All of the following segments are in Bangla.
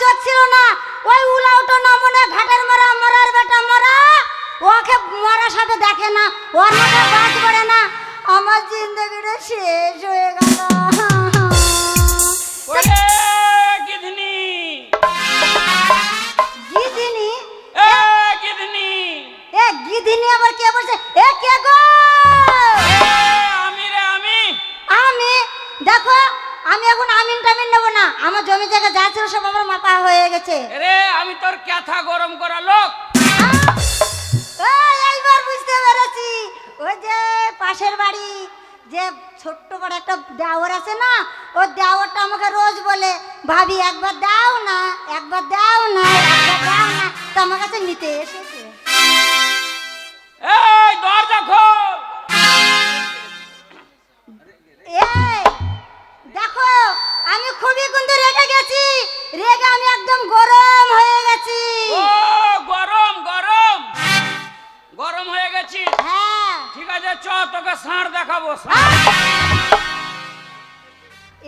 চোখ ছিল না। ওই উলাউটো নমনে ঘাটের মারা, মরার বেটা মরা। ওকে মরার সাথে দেখে না, ওর মাথায় বাজ পড়ে না। আমার জিন্দগিটা শেষ হয়ে গেল। এখন আমিন টামিন নেব না। আমার জমি জায়গা যা ছিল সব আমার মাপা হয়ে গেছে। রে আমি তোর ক্যাথা গরম করা লোক। এই, এইবার বুঝতে পেরেছি। ওই যে পাশের বাড়ি যে ছোট্ট করে একটা দেওয়ার আছে না ও দেওয়ারটা আমাকে রোজ বলে ভাবি একবার দাও না একবার দাও না একবার দাও না। তো আমার কাছে নিতে এসেছে। এই দরজা খোল! খুবই কিন্তু রেগে গেছি। রেগে আমি একদম গরম হয়ে গেছি। ও গরম গরম। গরম হয়ে গেছি। হ্যাঁ। ঠিক আছে চ তোকে ষাঁড় দেখাবো ষাঁড়।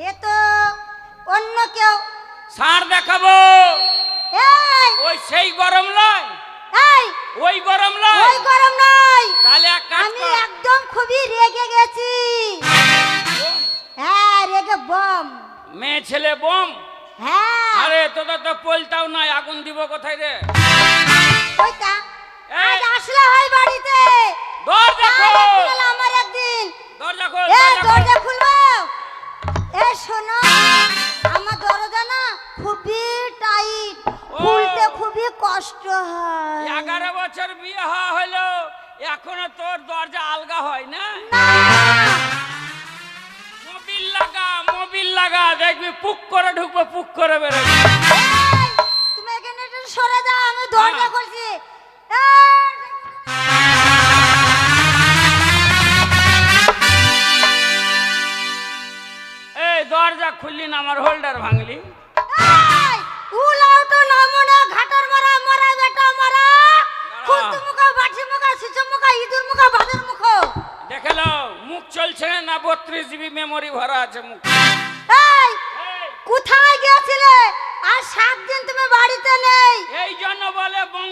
এ তো অন্য কেউ। ষাঁড় দেখাবো। এই। ওই সেই গরম এই। ওই গরম লয় ওই গরম নয়। তাহলে এক আমি একদম খুবই রেগে গেছি। হ্যাঁ রেগে বম। মেয়ে ছেলে বোম? হ্যাঁ। আরে তোদের তো পলতাও নাই আগুন দিব কোথায় রে? ওইটা আজ আসলে হয় দেখবি পুক করে ঢুকবো পুক করে বেরোবে। তুমি এখানে একটু সরে যাও আমি দরজা হ্যাঁ। খুলছি। এই দরজা খুললি না আমার হোল্ডার ভাঙলি।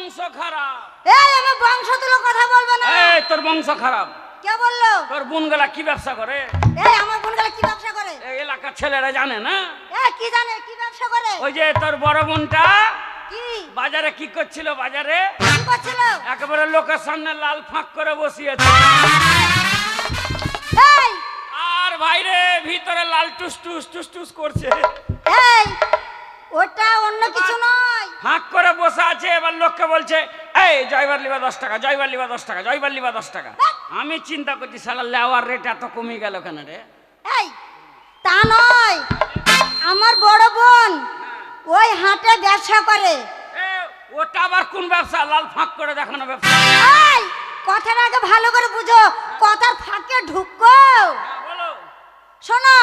বংশ খারাপ। এই আমি বংশ তুলো কথা বলব না। এই তোর বংশ খারাপ। কে বলল? তোর বোনগুলা কি ব্যবসা করে? এই আমার বোন গেলে কি ব্যবসা করে? এই এলাকার ছেলেরা জানে না? এ কি জানে? কি ব্যবসা করে? ওই যে তোর বড় বোনটা? কি? বাজারে কি করছিল বাজারে? কি করছিল? একেবারে লোকের সামনে লাল ফাঁক করে বসিয়েছে। এই! আর ভাইরে ভিতরে লাল টুস টুস টুস টুস করছে। এই! ওটা অন্য কিছু নয়। ফাঁক করে বসে আছে এবার লোককে বলছে এই জয়বার লিবা দশ টাকা জয়বার লিবা দশ টাকা জয়বার লিবা দশ টাকা। আমি চিন্তা করছি সালা লেওয়ার রেট এত কমে গেল কেন রে? এই তা নয়। আমার বড় বোন ওই হাটে ব্যবসা করে। ওটা আবার কোন ব্যবসা? লাল ফাঁক করে দেখানো ব্যবসা। এই কথাটা আগে ভালো করে বুঝো কথার ফাঁকে ঢুকো। হ্যাঁ, বলো। শোনো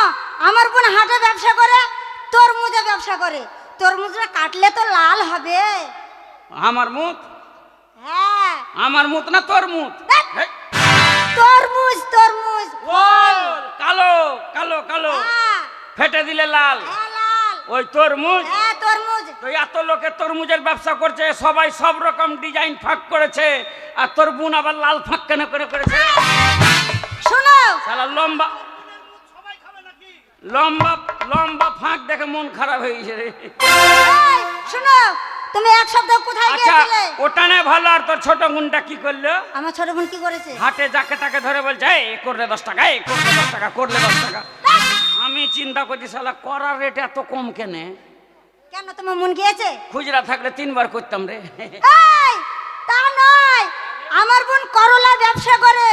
আমার বোন হাটে ব্যবসা করে তরমুজে ব্যবসা করে। তরমুজটা কাটলে তো লাল হবে। আমার মুখ? হ্যাঁ। আমার মুখ না তোর মুখ? তরমুজ তরমুজ বল কালো কালো কালো। হ্যাঁ। ফেটে দিলে লাল। হ্যাঁ, ওই তরমুজ হ্যাঁ তরমুজ তো এত লোকে তরমুজের ব্যবসা করছে সবাই সব রকম ডিজাইন ফাঁক করেছে আর তোর বোন আবার লাল ফাঁক কেন করে করেছে? শোনো। সালা লম্বা লম্বা লম্বা ফাঁক দেখে মন খারাপ হয়ে গেছে রে। শোনো তুমি এক সপ্তাহ কোথায় আচ্ছা গিয়েছিলে? ওটা না ভালো আর তোর ছোট বোনটা কি করল? আমার ছোট বোন কি করেছে? হাটে যাকে তাকে ধরে বলছে এই করলে দশ টাকা এই করলে দশ টাকা করলে দশ টাকা। আমি চিন্তা করছি সালা করার রেট এত কম কেনে? কেন তোমার মন গিয়েছে? খুচরা থাকলে তিনবার করতাম রে। তা নয় আমার বোন করলা ব্যবসা করে।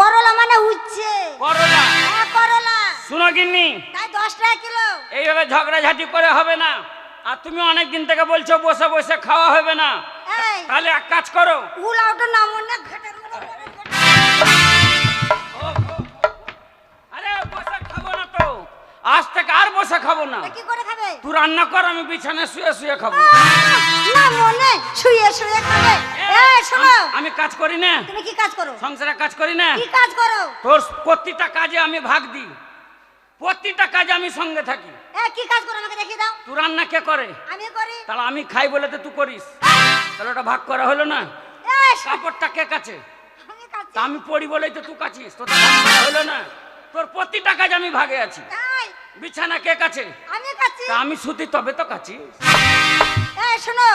করলা মানে উচ্ছে। করলা? হ্যাঁ করলা। শুনো গিন্নি। তাই দশ টাকা কিলো। এইভাবে ঝগড়াঝাটি করে হবে না। আর তুমি অনেক দিন থেকে বলছো বসে বসে খাওয়া হবে না। তাহলে এক কাজ করো। উল আউটো না ঘাটের আরে বসে খাব না তো। আজ থেকে আর বসে খাব না। কি করে খাবে? তুই রান্না কর আমি বিছানায় শুয়ে শুয়ে খাব। না মনে শুয়ে শুয়ে খাবে। এই শোনো। আমি- আমি কাজ করি না। তুমি কি কাজ করো? সংসারে কাজ করি না। কি কাজ করো? তোর প্রতিটা কাজে আমি ভাগ দিই। প্রতিটা কাজ আমি সঙ্গে থাকি। এ কি কাজ করে আমাকে দেখিয়ে দাও? তুই রান্না কে করে? আমি করি। তাহলে আমি খাই বলে তো তুই করিস। তাহলে ওটা ভাগ করা হলো না? এই, কাপড়টা কে কাছে? আমি। তা আমি পড়ি বলেই তো তুই কাছিস তো হলো না? তোর প্রতিটা কাজ আমি ভাগে আছি। এই, বিছানা কে কাছে? আমি কাচ্ছি তা আমি সুতি তবে তো কাছি এই শোনো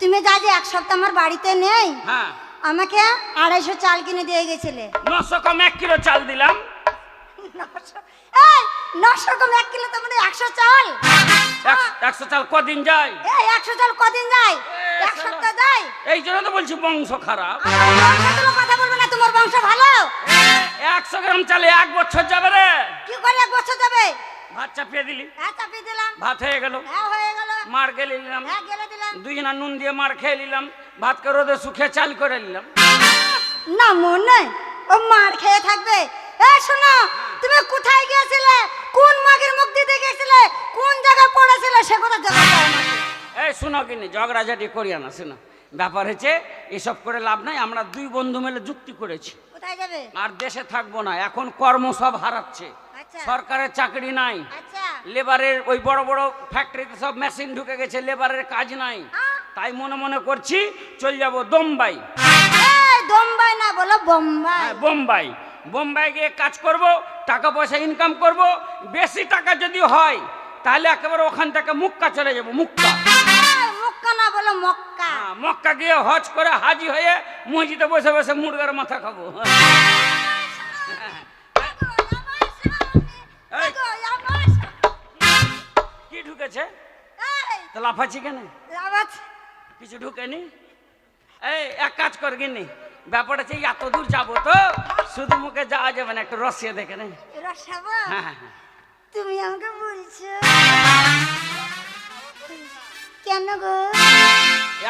তুমি যা যে এক সপ্তাহ আমার বাড়িতে নেই হ্যাঁ। আমাকে আড়াইশো চাল কিনে দিয়ে গেছিলে। নশো কম এক কিলো চাল দিলাম। নশো- নশো কম এক কিলো মানে একশো চাল। একশো চাল কদিন যায়? এই একশো চাল কদিন যায়? এ, এক শালা। সপ্তাহ যায়? এই জন্য তো বলছি বংশ খারাপ। কথা বলবে না তোমার বংশ ভালো? একশো গ্রাম চালে এক বছর যাবে রে। কি করে এক বছর যাবে? ভাত চাপিয়ে দিলি। হ্যাঁ চাপিয়ে দিলাম। ভাত হয়ে গেল। হ্যাঁ হয়ে গেল। মার গেলে নিলাম। হ্যাঁ গেলে দিলাম। নুন দিয়ে মার খেয়ে নিলাম। ভাতকে রোদে শুকিয়ে চাল করে নিলাম। না মনে? ও মার খেয়ে থাকবে। এ শোনো তুমি কোথায় গিয়েছিলে? দিতে গিয়েছিলে কোন জায়গায় পড়েছিলে? সে কথা জবাব দাও আমাকে। এই শুনো কিনি ঝগড়াঝাটি করিয়া না শোনো। ব্যাপার হচ্ছে এসব করে লাভ নাই আমরা দুই বন্ধু মিলে যুক্তি করেছি। কোথায় যাবে? আর দেশে থাকব না এখন কর্ম সব হারাচ্ছে। আচ্ছা। সরকারের চাকরি নাই। আচ্ছা। লেবারের ওই বড় বড় ফ্যাক্টরিতে সব মেশিন ঢুকে গেছে লেবারের কাজ নাই। তাই মনে মনে করছি চল যাব বোম্বাই। এই বোম্বাই না বলো বোম্বাই। হ্যাঁ বোম্বাই। বোম্বাই গিয়ে কাজ করব টাকা পয়সা ইনকাম করব বেশি টাকা যদি হয় তাহলে একেবারে ওখান থেকে মুক্কা চলে যাব মুক্কা। এই, মক্কা না বলো মক্কা। হ্যাঁ, মক্কা গিয়ে হজ করে হাজি হয়ে মসজিদে বসে বসে মুরগার মাথা খাব। কি ঢুকেছে? লাফাচ্ছি কেন। কিছু ঢুকেনি? এই এক কাজ কর গিনি ব্যাপার আছে এত দূর যাব তো শুধু মুখে যাওয়া যাবে না একটু রসিয়ে দেখে নে। হ্যাঁ হ্যাঁ হ্যাঁ। তুমি আমাকে বলছো? কেন গো?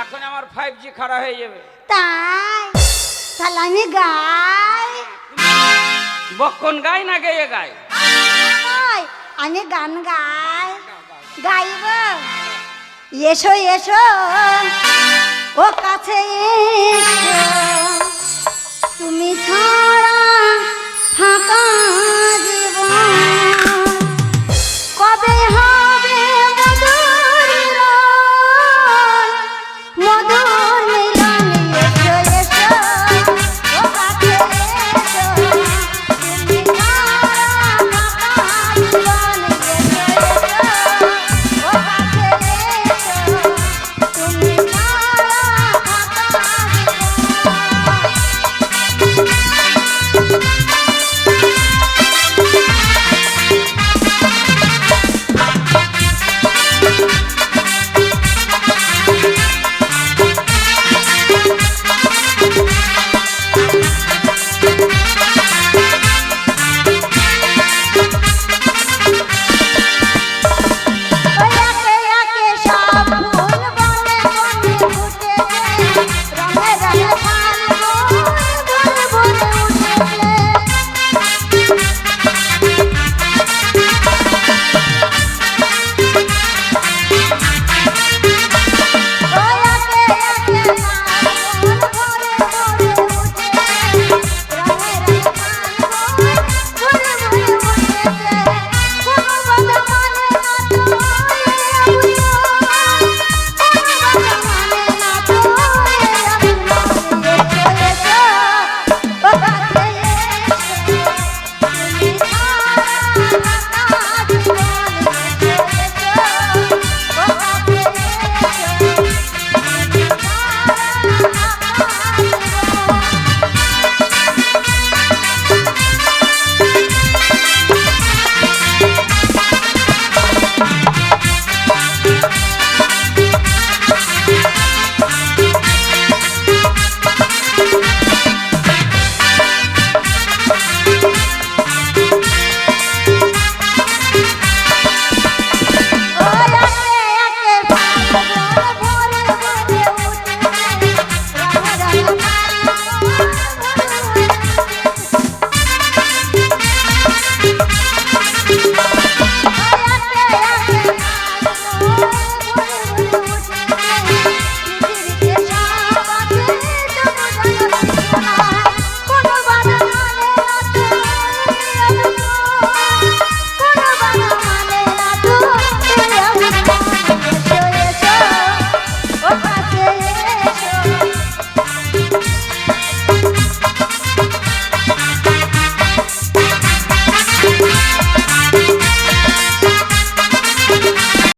এখন আমার ফাইভ জি খারাপ হয়ে যাবে। তাই? তাহলে আমি গাই। বক্ষণ গাই না গেয়ে গাই? আমি গান গাই। গাইব? এসো এসো। ও কাছে